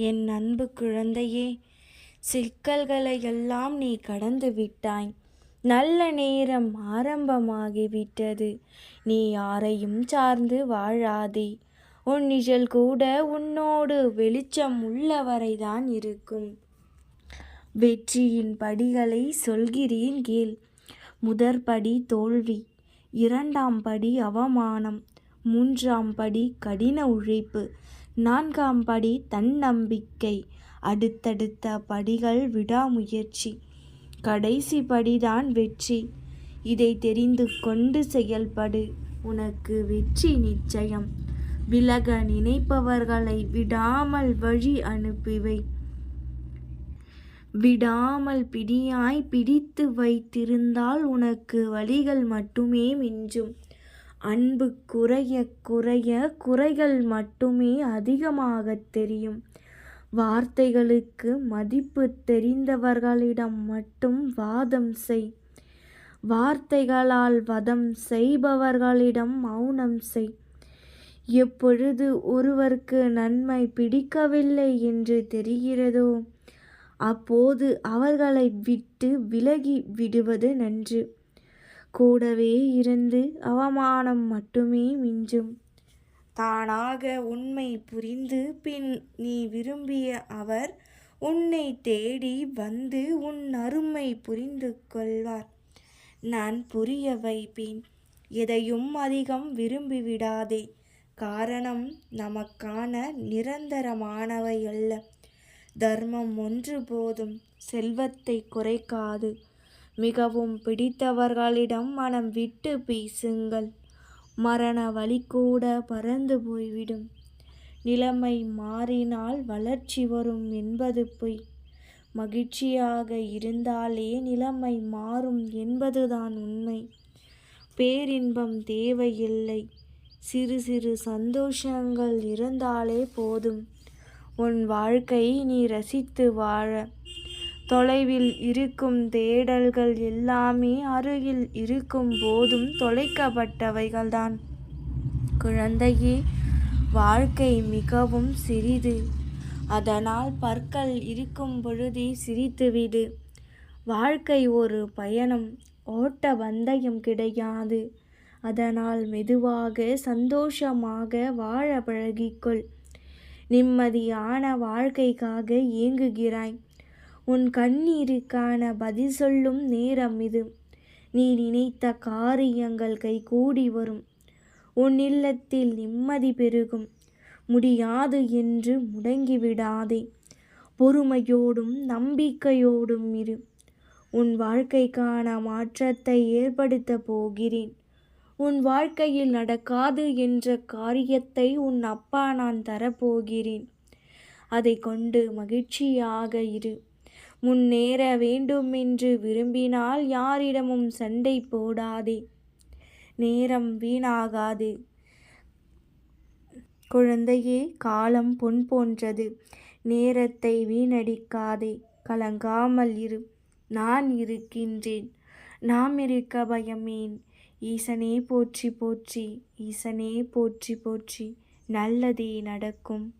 என் அன்பு குழந்தையே சிக்கல்களை எல்லாம் நீ கடந்து விட்டாய். நல்ல நேரம் ஆரம்பமாகிவிட்டது. நீ யாரையும் சார்ந்து வாழாதே. உன் நிழல் கூட உன்னோடு வெளிச்சம் உள்ளவரைதான் இருக்கும். வெற்றியின் படிகளை சொல்கிறேன் கேள் முதற்படி தோல்வி இரண்டாம் படி அவமானம். மூன்றாம் படி கடின உழைப்பு நான்காம் படி தன்னம்பிக்கை அடுத்தடுத்த படிகள் விடாமுயற்சி கடைசி படிதான் வெற்றி. இதை தெரிந்து கொண்டு செயல்படு உனக்கு வெற்றி நிச்சயம். விலக நினைப்பவர்களை விடாமல் வழி அனுப்பிவை விடாமல் பிடியாய் பிடித்து வைத்திருந்தால் உனக்கு வழிகள் மட்டுமே மிஞ்சும். அன்பு குறைய குறைய குறைகள் மட்டுமே அதிகமாக தெரியும். வார்த்தைகளுக்கு மதிப்பு தெரிந்தவர்களிடம் மட்டும் வாதம் செய். வார்த்தைகளால் வதம் செய்பவர்களிடம் மௌனம் செய். எப்பொழுது ஒருவருக்கு நன்மை பிடிக்கவில்லை என்று தெரிகிறதோ அப்போது அவர்களை விட்டு விலகி விடுவது நன்று. கூடவே இருந்து அவமானம் மட்டுமே மிஞ்சும். தானாக உண்மை புரிந்து பின் நீ விரும்பிய அவர் உன்னை தேடி வந்து உன் அருமை புரிந்து கொள்வார். நான் புரிய வைப்பேன் எதையும் அதிகம் விரும்பிவிடாதே. காரணம் நமக்கான நிரந்தரமானவை அல்ல. தர்மம் ஒன்று போதும் செல்வத்தை குறைக்காது. மிகவும் பிடித்தவர்களிடம் மனம் விட்டு பேசுங்கள். மரண வழி கூட பறந்து போய்விடும். நிலைமை மாறினால் வளர்ச்சி வரும் என்பது பொய். மகிழ்ச்சியாக இருந்தாலே நிலைமை மாறும் என்பதுதான் உண்மை. பேரின்பம் தேவையில்லை. சிறு சிறு சந்தோஷங்கள் இருந்தாலே போதும். உன் வாழ்க்கை நீ ரசித்து வாழ. தொலைவில் இருக்கும் தேடல்கள் எல்லாமே அருகில் இருக்கும் போதும் தொலைக்கப்பட்டவைகள்தான். குழந்தையே வாழ்க்கை மிகவும் சிறிது. அதனால் பற்கள் இருக்கும் பொழுதே சிரித்துவிடு. வாழ்க்கை ஒரு பயணம் ஓட்ட பந்தயம் கிடையாது. அதனால் மெதுவாக சந்தோஷமாக வாழ பழகிக்கொள். நிம்மதியான வாழ்க்கைக்காக ஏங்குகிறாய் உன் கண்ணீருக்கான பதில் சொல்லும் நேரம் இது. நீ நினைத்த காரியங்கள் கைகூடி வரும். உன் இல்லத்தில் நிம்மதி பெருகும். முடியாது என்று முடங்கிவிடாதே பொறுமையோடும் நம்பிக்கையோடும் இரு. உன் வாழ்க்கைக்கான மாற்றத்தை ஏற்படுத்த போகிறேன். உன் வாழ்க்கையில் நடக்காது என்ற காரியத்தை உன் அப்பா நான் தரப்போகிறேன். அதை கொண்டு மகிழ்ச்சியாக இரு. முன்னேற வேண்டுமென்று விரும்பினால் யாரிடமும் சண்டை போடாதே. நேரம் வீணாகாது. குழந்தையே காலம் பொன் போன்றது. நேரத்தை வீணடிக்காதே. கலங்காமல் இரு. நான் இருக்கின்றேன். நாம் இருக்க பயமேன். ஈசனே போற்றி போற்றி. ஈசனே போற்றி போற்றி. நல்லதே நடக்கும்.